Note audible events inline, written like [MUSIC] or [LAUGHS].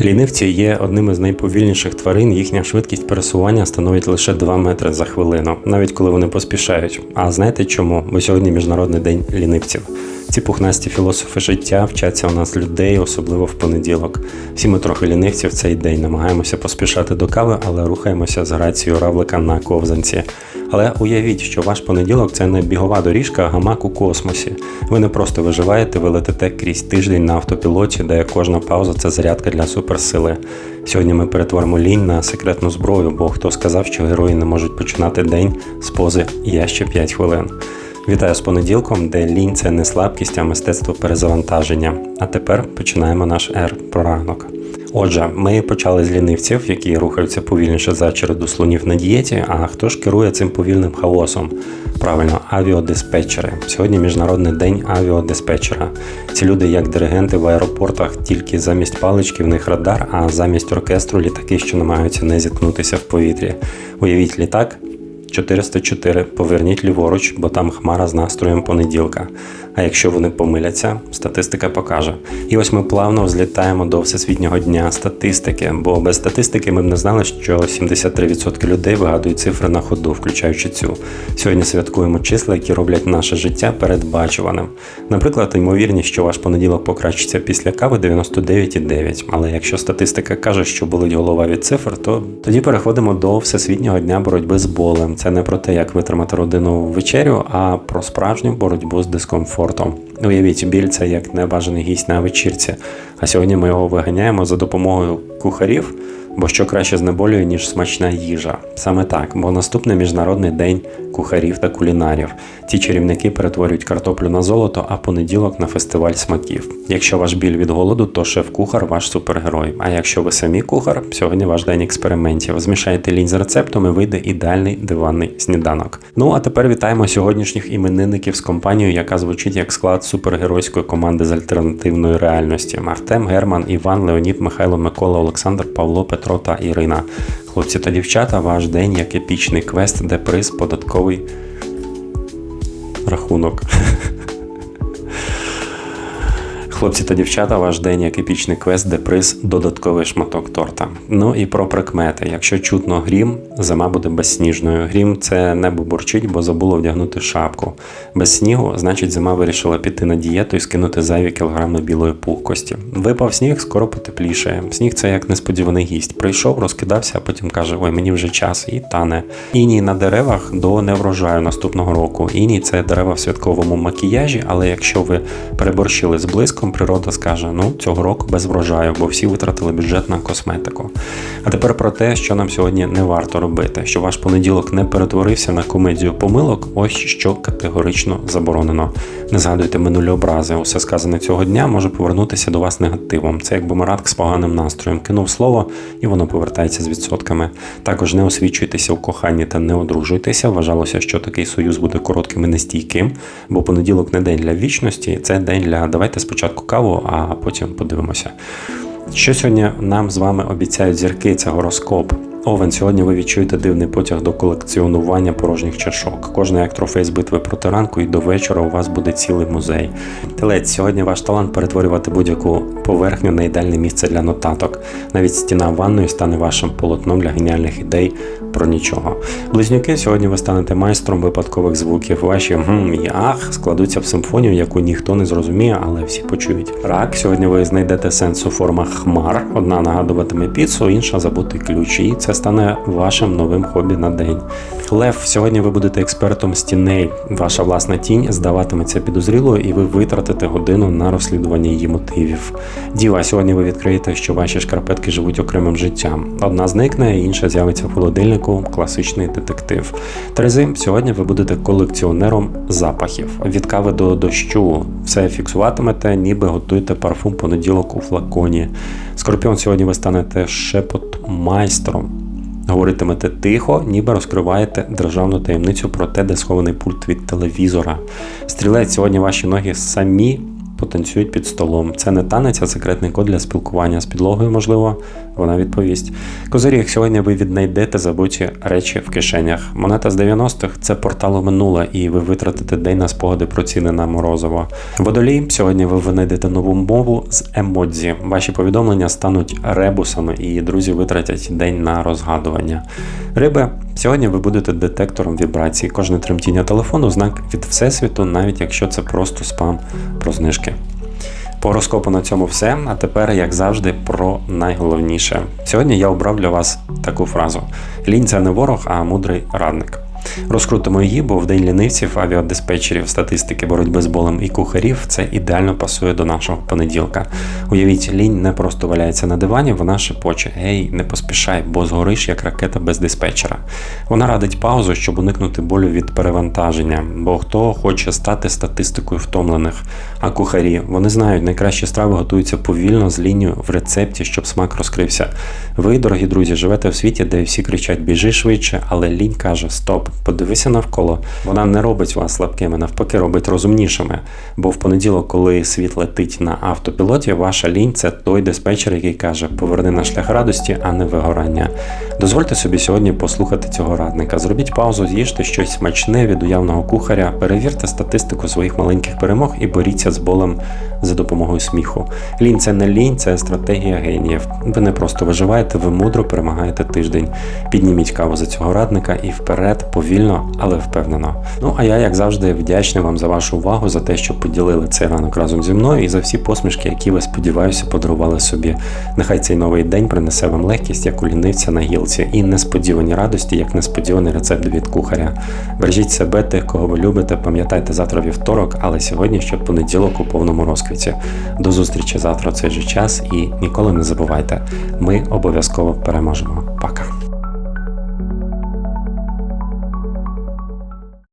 Лінивці є одним із найповільніших тварин. Їхня швидкість пересування становить лише 2 метри за хвилину, навіть коли вони поспішають. А знаєте чому? Бо сьогодні міжнародний день лінивців. Ці пухнасті філософи життя вчаться у нас людей, особливо в понеділок. Всі ми трохи лінивці в цей день намагаємося поспішати до кави, але рухаємося з грацією равлика на ковзанці. Але уявіть, що ваш понеділок це не бігова доріжка, а гамак у космосі. Ви не просто виживаєте, ви летите крізь тиждень на автопілоті, де кожна пауза це зарядка для суперсили. Сьогодні ми перетворимо лінь на секретну зброю, бо хто сказав, що герої не можуть починати день з пози Я ще 5 хвилин. Вітаю з понеділком, де лінь це не слабкість, а мистецтво перезавантаження. А тепер починаємо наш ер про ранок. Отже, ми почали з лінивців, які рухаються повільніше за череду слонів на дієті. А хто ж керує цим повільним хаосом? Правильно, авіодиспетчери. Сьогодні міжнародний день авіодиспетчера. Ці люди, як диригенти в аеропортах, тільки замість палички в них радар, а замість оркестру літаки, що намагаються не зіткнутися в повітрі. Уявіть літак. 404. Поверніть ліворуч, бо там хмара з настроєм понеділка. А якщо вони помиляться, статистика покаже. І ось ми плавно взлітаємо до всесвітнього дня статистики, бо без статистики ми б не знали, що 73% людей вигадують цифри на ходу, включаючи цю. Сьогодні святкуємо числа, які роблять наше життя передбачуваним. Наприклад, ймовірність, що ваш понеділок покращиться після кави 99,9. Але якщо статистика каже, що болить голова від цифр, то тоді переходимо до всесвітнього дня боротьби з болем. Це не про те, як витримати родину вечерю, а про справжню боротьбу з дискомфортом. Уявіть, біль це як небажаний гість на вечірці. А сьогодні ми його виганяємо за допомогою кухарів. Бо що краще знеболює, ніж смачна їжа. Саме так, бо наступний міжнародний день кухарів та кулінарів. Ці чарівники перетворюють картоплю на золото, а понеділок на фестиваль смаків. Якщо ваш біль від голоду, то шеф-кухар ваш супергерой. А якщо ви самі кухар, сьогодні ваш день експериментів. Змішайте лінь з рецептом і вийде ідеальний диванний сніданок. Ну а тепер вітаємо сьогоднішніх іменинників з компанією, яка звучить як склад супергеройської команди з альтернативної реальності: Артем, Герман, Іван, Леонід, Михайло, Микола, Олександр, Павло, Петро та Ірина. Хлопці та дівчата, ваш день як епічний квест, де приз податковий рахунок. [LAUGHS] Хлопці та дівчата, ваш день як епічний квест, де приз додатковий шматок торта. Ну і про прикмети. Якщо чутно грім, зима буде безсніжною. Грім це небо бурчить, бо забуло вдягнути шапку. Без снігу, значить, зима вирішила піти на дієту і скинути зайві кілограми білої пухкості. Випав сніг, скоро потепліше. Сніг це як несподіваний гість. Прийшов, розкидався, а потім каже: Ой, мені вже час і тане. Іній на деревах до неврожаю наступного року. Іній це дерева в святковому макіяжі, але якщо ви переборщили з блиском, природа скаже: ну цього року без врожаю, бо всі витратили бюджет на косметику. А тепер про те, що нам сьогодні не варто робити, що ваш понеділок не перетворився на комедію помилок, ось що категорично заборонено. Не згадуйте минулі образи. Усе сказане цього дня може повернутися до вас негативом. Це як бумеранг з поганим настроєм. Кинув слово, і воно повертається з відсотками. Також не освічуйтеся у коханні та не одружуйтеся. Вважалося, що такий союз буде коротким і нестійким, бо понеділок не день для вічності, це день для давайте спочатку каву, а потім подивимося. Що сьогодні нам з вами обіцяють зірки? Це гороскоп. Овен, сьогодні ви відчуєте дивний потяг до колекціонування порожніх чашок. Кожний як трофей з битви проти ранку, і до вечора у вас буде цілий музей. Телець, сьогодні ваш талант перетворювати будь-яку поверхню на ідеальне місце для нотаток. Навіть стіна ванної стане вашим полотном для геніальних ідей про нічого. Близнюки, сьогодні ви станете майстром випадкових звуків. Ваші гм і ах складуться в симфонію, яку ніхто не зрозуміє, але всі почують. Рак, сьогодні ви знайдете сенс у формах хмар. Одна нагадуватиме піцу, інша забути ключ. І це стане вашим новим хобі на день. Лев, сьогодні ви будете експертом з тіней. Ваша власна тінь здаватиметься підозрілою, і ви витратите годину на розслідування її мотивів. Діва, сьогодні ви відкриєте, що ваші шкарпетки живуть окремим життям. Одна зникне, інша з'явиться в холодильнику. Класичний детектив. Терези, сьогодні ви будете колекціонером запахів. Від кави до дощу все фіксуватимете, ніби готуєте парфум понеділок у флаконі. Скорпіон, сьогодні ви станете шепот майстром. Говоритимете тихо, ніби розкриваєте державну таємницю про те, де схований пульт від телевізора. Стрілець, сьогодні ваші ноги самі потанцюють під столом. Це не танець, а секретний код для спілкування з підлогою, можливо, вона відповість. Козиріг, сьогодні ви віднайдете забуті речі в кишенях. Монета з 90-х це портал у минуле, і ви витратите день на спогади про ціни на морозиво. Водолій, сьогодні ви винайдете нову мову з емодзі. Ваші повідомлення стануть ребусами, і друзі витратять день на розгадування. Риби, сьогодні ви будете детектором вібрацій. Кожне тремтіння телефону знак від Всесвіту, навіть якщо це просто спам про знижки. По гороскопу на цьому все. А тепер, як завжди, про найголовніше. Сьогодні я обрав для вас таку фразу: лінь це не ворог, а мудрий радник. Розкрутимо її, бо в день лінивців, авіадиспетчерів, статистики боротьби з болем і кухарів це ідеально пасує до нашого понеділка. Уявіть, лінь не просто валяється на дивані, вона шепоче: Гей, не поспішай, бо згориш як ракета без диспетчера. Вона радить паузу, щоб уникнути болю від перевантаження, бо хто хоче стати статистикою втомлених. А кухарі вони знають, найкращі страви готуються повільно з лінією в рецепті, щоб смак розкрився. Ви, дорогі друзі, живете в світі, де всі кричать біжи швидше, але лінь каже: Стоп, подивися навколо. Вона не робить вас слабкими, навпаки, робить розумнішими. Бо в понеділок, коли світ летить на автопілоті, ваша лінь це той диспетчер, який каже: поверни на шлях радості, а не вигорання. Дозвольте собі сьогодні послухати цього радника. Зробіть паузу, з'їжте щось смачне від уявного кухаря, перевірте статистику своїх маленьких перемог і боріться з болем за допомогою сміху. Лінь це не лінь, це стратегія геніїв. Ви не просто виживаєте, ви мудро перемагаєте тиждень. Підніміть каву за цього радника і вперед, повільно, але впевнено. Ну а я, як завжди, вдячний вам за вашу увагу, за те, що поділили цей ранок разом зі мною і за всі посмішки, які ви сподіваюся, подарували собі. Нехай цей новий день принесе вам легкість, як у лінивця на гілці, і несподівані радості, як несподіваний рецепт від кухаря. Бережіть себе, тих, кого ви любите, пам'ятайте завтра вівторок, але сьогодні ще понеділок у повному розквіті. До зустрічі завтра в цей же час і ніколи не забувайте, ми обов'язково переможемо. Пока.